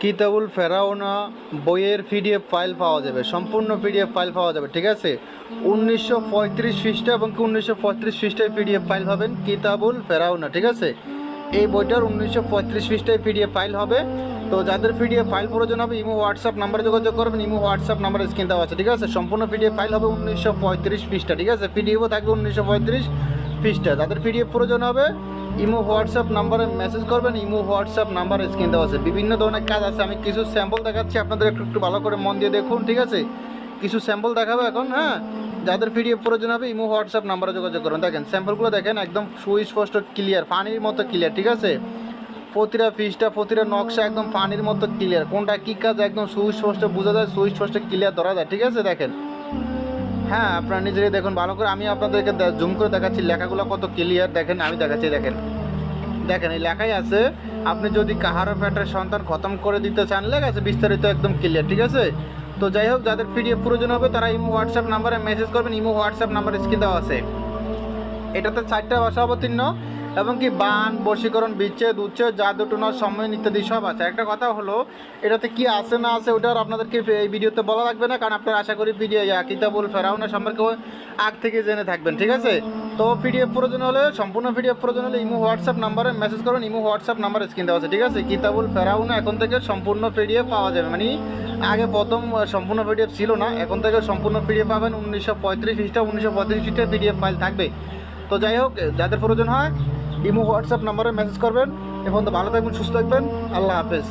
কিতাবুল ফেরাওনা বইয়ের PDF file পাওয়া যাবে, সম্পূর্ণ পিডিএফ ফাইল পাওয়া যাবে, ঠিক আছে? উনিশশো পঁয়ত্রিশ খ্রিস্টা এবং উনিশশো পঁয়ত্রিশ খ্রিস্টায় পিডিএফ ফাইল পাবেন কিতাবুল ফেরাওনা ঠিক আছে? এই বইটার উনিশশো পঁয়ত্রিশ খ্রিস্টায় পিডিএফ ফাইল হবে। তো যাদের পিডিএফ ফাইল প্রয়োজন হবে, ইমো হোয়াটসঅ্যাপ নাম্বারে যোগাযোগ করবেন, ইমো হোয়াটসঅ্যাপ নাম্বার স্ক্রিন দেওয়া আছে, ঠিক আছে? সম্পূর্ণ পিডিএফ ফাইল হবে উনিশশো পঁয়ত্রিশ পৃষ্ঠা, ঠিক আছে? পিডিএফও থাকবে উনিশশো পঁয়ত্রিশ পৃষ্ঠা। যাদের পিডিএফ প্রয়োজন হবে ইমো, হোয়াটসঅ্যাপ নাম্বারে মেসেজ করবেন, ইমো, হোয়াটসঅ্যাপ নাম্বার স্ক্রিন দেওয়া আছে। বিভিন্ন ধরনের কাজ আছে, আমি কিছু স্যাম্পল দেখাচ্ছি, আপনাদের একটু একটু ভালো করে মন দিয়ে দেখুন, ঠিক আছে? কিছু স্যাম্পল দেখাবো এখন হ্যাঁ? যাদের পিডিএফ প্রয়োজন হবে, ইমো, হোয়াটসঅ্যাপ নাম্বারে যোগাযোগ করুন। দেখেন স্যাম্পলগুলো দেখেন, একদম সুস্পষ্ট ক্লিয়ার পানির মতো ক্লিয়ার ঠিক আছে? প্রতিটা ফিসটা প্রতিটা নকশা একদম পানির মতো ক্লিয়ার কোনটা কী কাজ, একদম সুস্পষ্ট বোঝা যায়, সুস্পষ্ট ক্লিয়ার ধরা যায়, ঠিক আছে? দেখেন। হ্যাঁ আপনারা নিজেরাই দেখুন, ভালো করে আমি আপনাদেরকে জুম করে দেখাচ্ছি, লেখাগুলো কত ক্লিয়ার দেখেন, আমি দেখাচ্ছি, দেখেন। দেখেন, এই লেখাই আছে, আপনি যদি কাহারো ফ্যাটের সন্তান খতম করে দিতে চান, লেখা আছে, বিস্তারিত একদম ক্লিয়ার ঠিক আছে? তো যাই হোক, যাদের পিডিএফ প্রয়োজন হবে, তারা ইমো হোয়াটসঅ্যাপ নাম্বারে মেসেজ করবেন, ইমো হোয়াটসঅ্যাপ নাম্বার স্ক্রিন দেওয়া আছে। এটাতে চারটা ভাষা অবতীর্ণ এবং কি বান, বশীকরণ, বিচ্ছেদ, উচ্ছেদ জাদু টুনার সময় ইত্যাদি সব আছে। একটা কথা হলো, এটাতে কি আছে না আছে, ওটা আর আপনাদেরকে এই ভিডিওতে বলা লাগবে না, কারণ আপনারা আশা করি ভিডিও কিতাবুল ফেরাউনা সম্পর্কে আগ থেকে জেনে থাকবেন, ঠিক আছে? তো পিডিএফ প্রয়োজন হলে, সম্পূর্ণ পিডিএফ প্রয়োজন হলে ইমো হোয়াটসঅ্যাপ নাম্বারে মেসেজ করুন, ইমো হোয়াটসঅ্যাপ নাম্বার স্ক্রিন দেওয়া আছে, ঠিক আছে? কিতাবুল ফেরাউনা এখন থেকে সম্পূর্ণ পিডিএফ পাওয়া যাবে মানে আগে প্রথম সম্পূর্ণ পিডিএফ ছিল না, এখন থেকে সম্পূর্ণ পিডিএফ পাবেন উনিশশো পঁয়ত্রিশ খ্রিস্টা উনিশশো পঁয়ত্রিশ খ্রিস্টা পিডিএফ ফাইল থাকবে। তো যাই হোক, যাদের প্রয়োজন হয় ইমো হোয়াটসঅ্যাপ নাম্বারে মেসেজ করবেন। এবং ভালো থাকবেন সুস্থ থাকবেন। আল্লাহ হাফেজ।